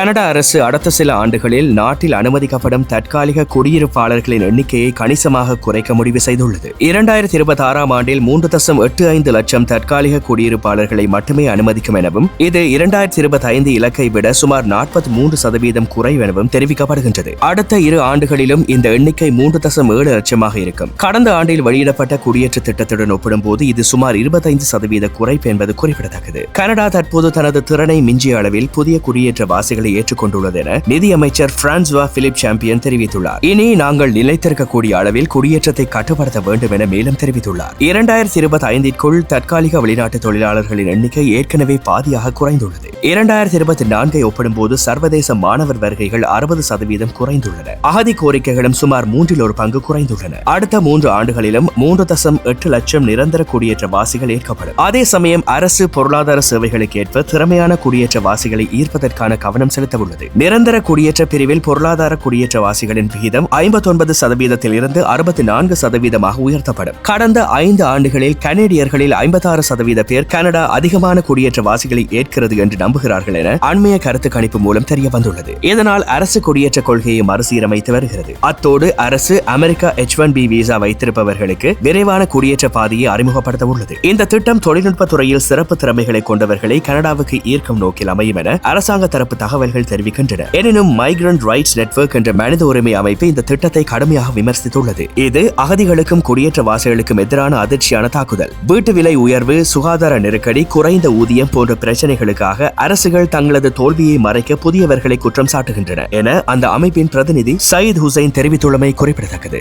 Canada அரசு அடுத்த சில ஆண்டுகளில் நாட்டில் அனுமதிக்கப்படும் தற்காலிக குடியிருப்பாளர்களின் எண்ணிக்கையை கணிசமாக குறைக்க முடிவு செய்துள்ளது. இரண்டாயிரத்தி இருபத்தி ஆறாம் ஆண்டில் மூன்று தசம் எட்டு ஐந்து லட்சம் தற்காலிக குடியிருப்பாளர்களை மட்டுமே அனுமதிக்கும் எனவும் இது இரண்டாயிரத்தி இருபத்தி ஐந்து இலக்கை விட சுமார் நாற்பத்தி மூன்று சதவீதம் குறைவு எனவும் தெரிவிக்கப்படுகின்றது. அடுத்த இரு ஆண்டுகளிலும் இந்த எண்ணிக்கை மூன்று தசம் ஏழு லட்சமாக இருக்கும். கடந்த ஆண்டில் வெளியிடப்பட்ட குடியேற்ற திட்டத்துடன் ஒப்பிடும்போது இது சுமார் இருபத்தைந்து சதவீத குறைப்பு என்பது குறிப்பிடத்தக்கது. கனடா தற்போது தனது திறனை மிஞ்சிய அளவில் புதிய குடியேற்ற வாசிகளை ஏற்றுக்கொண்டுள்ளது என நிதியமைச்சர் பிரான்ஸ்வா பிலிப் சாம்பியன் தெரிவித்துள்ளார். இனி நாங்கள் நிலைத்திருக்கக்கூடிய அளவில் குடியேற்றத்தை கட்டுப்படுத்த வேண்டும் என மேலும் தெரிவித்துள்ளார். இரண்டாயிரத்தி இருபத்தி ஐந்திற்குள் தற்காலிக வெளிநாட்டு தொழிலாளர்களின் எண்ணிக்கை ஏற்கனவே பாதியாக குறைந்துள்ளது. இரண்டாயிரத்தி இருபத்தி நான்கை ஒப்பிடும்போது சர்வதேச மாணவர் வருகைகள் அறுபது சதவீதம் குறைந்துள்ளன. அகதி கோரிக்கைகளும் சுமார் மூன்றில் ஒரு பங்கு குறைந்துள்ளன. அடுத்த மூன்று ஆண்டுகளிலும் மூன்று தசம் எட்டு லட்சம் நிரந்தர குடியேற்றவாசிகள் ஏற்கப்படும். அதே சமயம் அரசு பொருளாதார சேவைகளுக்கு ஏற்ப திறமையான குடியேற்றவாசிகளை ஈர்ப்பதற்கான கவனம் செலுத்தவுள்ளது. நிரந்தர குடியேற்ற பிரிவில் பொருளாதார குடியேற்றவாசிகளின் விகிதம் ஐம்பத்தொன்பது சதவீதத்தில் இருந்து அறுபத்தி நான்கு சதவீதமாக உயர்த்தப்படும். கடந்த ஐந்து ஆண்டுகளில் கனேடியர்களில் ஐம்பத்தாறு சதவீத பேர் கனடா அதிகமான குடியேற்றவாசிகளை ஏற்கிறது என்று நம்புகிறார்கள் என அண்மைய கருத்து கணிப்பு மூலம் தெரிய வந்துள்ளது இதனால் அரசு குடியேற்ற கொள்கையை மறுசீரமைத்து வருகிறது. அத்தோடு அரசு America H one B visa வைத்திருப்பவர்களுக்கு விரைவான குடியேற்ற பாதையை அறிமுகப்படுத்த உள்ளது இந்த திட்டம் தொழில்நுட்ப துறையில் சிறப்பு திறமைகளை கொண்டவர்களை கனடாவுக்கு ஈர்க்கும் நோக்கில் அமையும் என அரசாங்க தரப்பு தகவல்கள் தெரிவிக்கின்றன. எனினும் மைக்ரண்ட் ரைட்ஸ் நெட்வொர்க் என்ற மனித உரிமை அமைப்பு இந்த திட்டத்தை கடுமையாக விமர்சித்துள்ளது. இது அகதிகளுக்கும் குடியேற்ற வாசிகளுக்கும் எதிரான அதிர்ச்சியான தாக்குதல். வீட்டு விலை உயர்வு சுகாதார நெருக்கடி குறைந்த ஊதியம் போன்ற பிரச்சனைகளுக்காக அரசுகள் தங்களது தோல்வியை மறைக்க புதியவர்களை குற்றம் சாட்டுகின்றன என அந்த அமைப்பின் பிரதிநிதி சயீத் ஹுசைன் தெரிவித்துள்ளமை குறிப்பிடத்தக்கது.